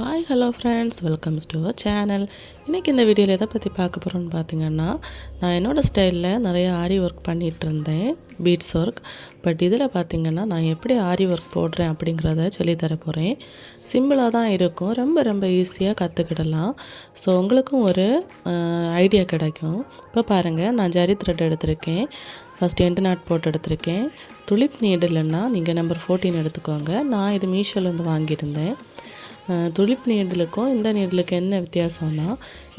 Hi hello friends welcome to our channel இன்றைக்கி இந்த வீடியோவில் எதை பற்றி பார்க்க போகிறோன்னு பார்த்தீங்கன்னா நான் என்னோடய ஸ்டைலில் நிறைய ஆரி ஒர்க் பண்ணிகிட்டு இருந்தேன் பீட்ஸ் ஒர்க் பட் இதில் பார்த்திங்கன்னா நான் எப்படி ஆரி ஒர்க் போடுறேன் அப்படிங்கிறத சொல்லித்தர போகிறேன் சிம்பிளாக தான் இருக்கும். ரொம்ப ரொம்ப ஈஸியாக கற்றுக்கிடலாம் ஸோ உங்களுக்கும் ஒரு ஐடியா கிடைக்கும். இப்போ பாருங்கள் நான் ஜரி த்ரெட் எடுத்திருக்கேன். ஃபஸ்ட் எண்டு நாட் போட்டு எடுத்திருக்கேன். துளிப் நீடல்னா நீங்கள் நம்பர் ஃபோர்டீன் எடுத்துக்கோங்க. நான் இது மீஷோலேருந்து வாங்கியிருந்தேன். துளிப் நீடலுக்கும் இந்த நீடலுக்கு என்ன வித்தியாசம்னா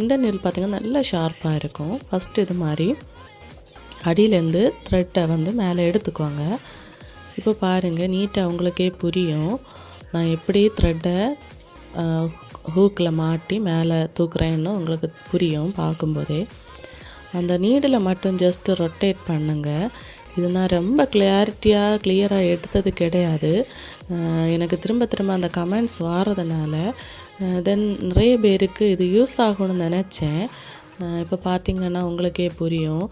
இந்த நீர் பார்த்திங்கன்னா நல்லா ஷார்ப்பாக இருக்கும். ஃபஸ்ட்டு இது மாதிரி அடியிலேருந்து த்ரெட்டை வந்து மேலே எடுத்துக்கோங்க. இப்போ பாருங்கள் நீட்டாக உங்களுக்கே புரியும். நான் எப்படி த்ரெட்டை ஹூக்கில் மாட்டி மேலே தூக்குறேன்னு உங்களுக்கு புரியும் பார்க்கும்போதே. அந்த நீடில் மட்டும் ஜஸ்ட்டு ரொட்டேட் பண்ணுங்கள் இது நான் ரொம்ப கிளாரிட்டியாக கிளியராக எடுத்தது கிடையாது. எனக்கு திரும்ப திரும்ப அந்த கமெண்ட்ஸ் வாரதுனால தென் நிறைய பேருக்கு இது யூஸ் ஆகணும்னு நினச்சேன். இப்போ பார்த்திங்கன்னா உங்களுக்கே புரியும்.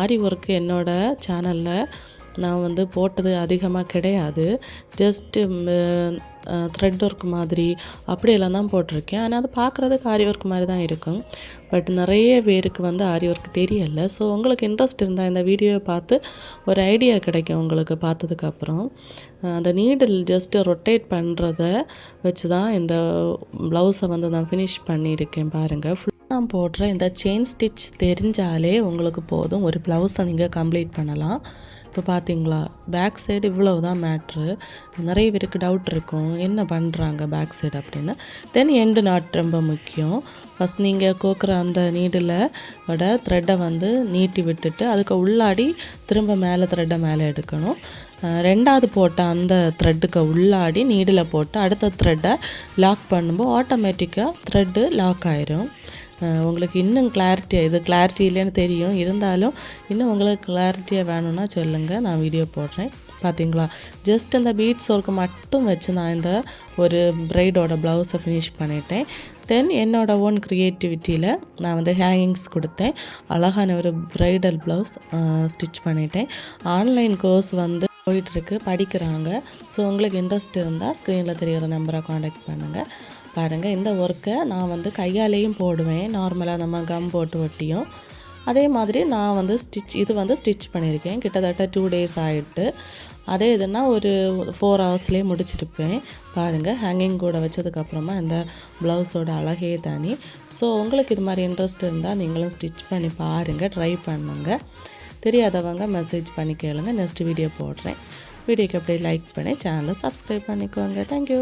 ஆரி ஒர்க்கு என்னோடய சேனலில் நான் வந்து போட்டது அதிகமாக கிடையாது. ஜஸ்ட்டு த்ரெட் ஒர்க் மாதிரி அப்படியெல்லாம் தான் போட்டிருக்கேன். ஆனால் அது பார்க்குறதுக்கு ஆரி ஒர்க் மாதிரி தான் இருக்கும். பட் நிறைய பேருக்கு வந்து ஆரி ஒர்க் தெரியலை. ஸோ உங்களுக்கு இன்ட்ரெஸ்ட் இருந்தால் இந்த வீடியோவை பார்த்து ஒரு ஐடியா கிடைக்கும் உங்களுக்கு பார்த்ததுக்கப்புறம் அந்த நீடில் ஜஸ்ட்டு ரொட்டேட் பண்ணுறத வச்சு தான் இந்த ப்ளவுஸை வந்து நான் ஃபினிஷ் பண்ணியிருக்கேன் பாருங்கள் நான் போடுற இந்த செயின் ஸ்டிச் தெரிஞ்சாலே உங்களுக்கு போதும். ஒரு ப்ளவுஸை நீங்கள் கம்ப்ளீட் பண்ணலாம். இப்போ பார்த்தீங்களா பேக் சைடு இவ்வளவு தான் மேட்ரு நிறைய பேருக்கு டவுட் இருக்கும். என்ன பண்ணுறாங்க பேக் சைடு அப்படின்னு. தென் எண்டு நாட் ரொம்ப முக்கியம். ஃபஸ்ட் நீங்கள் கோக்குற அந்த நீடில் விட த்ரெட்டை வந்து நீட்டி விட்டுட்டு அதுக்கு உள்ளாடி திரும்ப மேலே த்ரெட்டை மேலே எடுக்கணும். ரெண்டாவது போட்ட அந்த த்ரெட்டுக்கு உள்ளாடி நீடில் போட்டு அடுத்த த்ரெட்டை லாக் பண்ணும்போது ஆட்டோமேட்டிக்காக த்ரெட்டு லாக் ஆயிரும். உங்களுக்கு இன்னும் கிளாரிட்டியாக இது கிளாரிட்டி இல்லைன்னு தெரியும். இருந்தாலும் இன்னும் உங்களுக்கு கிளாரிட்டியாக வேணும்னா சொல்லுங்கள் நான் வீடியோ போடுறேன். பார்த்தீங்களா ஜஸ்ட் அந்த பீட்ஸ் ஒர்க்கு மட்டும் வச்சு நான் இந்த ஒரு ப்ரைடோட ப்ளவுஸை ஃபினிஷ் பண்ணிட்டேன். தென் என்னோடய ஓன் க்ரியேட்டிவிட்டியில் நான் வந்து ஹேங்கிங்ஸ் கொடுத்தேன். அழகான ஒரு ப்ரைடல் ப்ளவுஸ் ஸ்டிச் பண்ணிட்டேன். ஆன்லைன் கோர்ஸ் வந்து போயிட்டுருக்கு படிக்கிறாங்க. ஸோ உங்களுக்கு இன்ட்ரெஸ்ட் இருந்தால் ஸ்க்ரீனில் தெரிகிற நம்பரை காண்டாக்ட் பண்ணுங்கள் பாருங்கள் இந்த ஒர்க்கை நான் வந்து கையாலேயும் போடுவேன். நார்மலாக நம்ம கம் போட்டு ஒட்டியும். அதே மாதிரி நான் வந்து ஸ்டிச் இது வந்து ஸ்டிச் பண்ணியிருக்கேன். கிட்டத்தட்ட டூ டேஸ் ஆகிட்டு அதே இதுனா ஒரு ஃபோர் ஹவர்ஸ்லேயே முடிச்சிருப்பேன். பாருங்கள் ஹேங்கிங் கூட வச்சதுக்கப்புறமா இந்த ப்ளவுஸோட அழகே தனி. ஸோ உங்களுக்கு இது மாதிரி இன்ட்ரெஸ்ட் இருந்தால் நீங்களும் ஸ்டிச் பண்ணி பாருங்கள் ட்ரை பண்ணுங்கள் தெரியாதவங்க மெசேஜ் பண்ணி கேளுங்க நெக்ஸ்ட் வீடியோ போடுறேன். வீடியோக்கு அப்படியே லைக் பண்ணி சேனலை சப்ஸ்கிரைப் பண்ணிக்கோங்க. தேங்க்யூ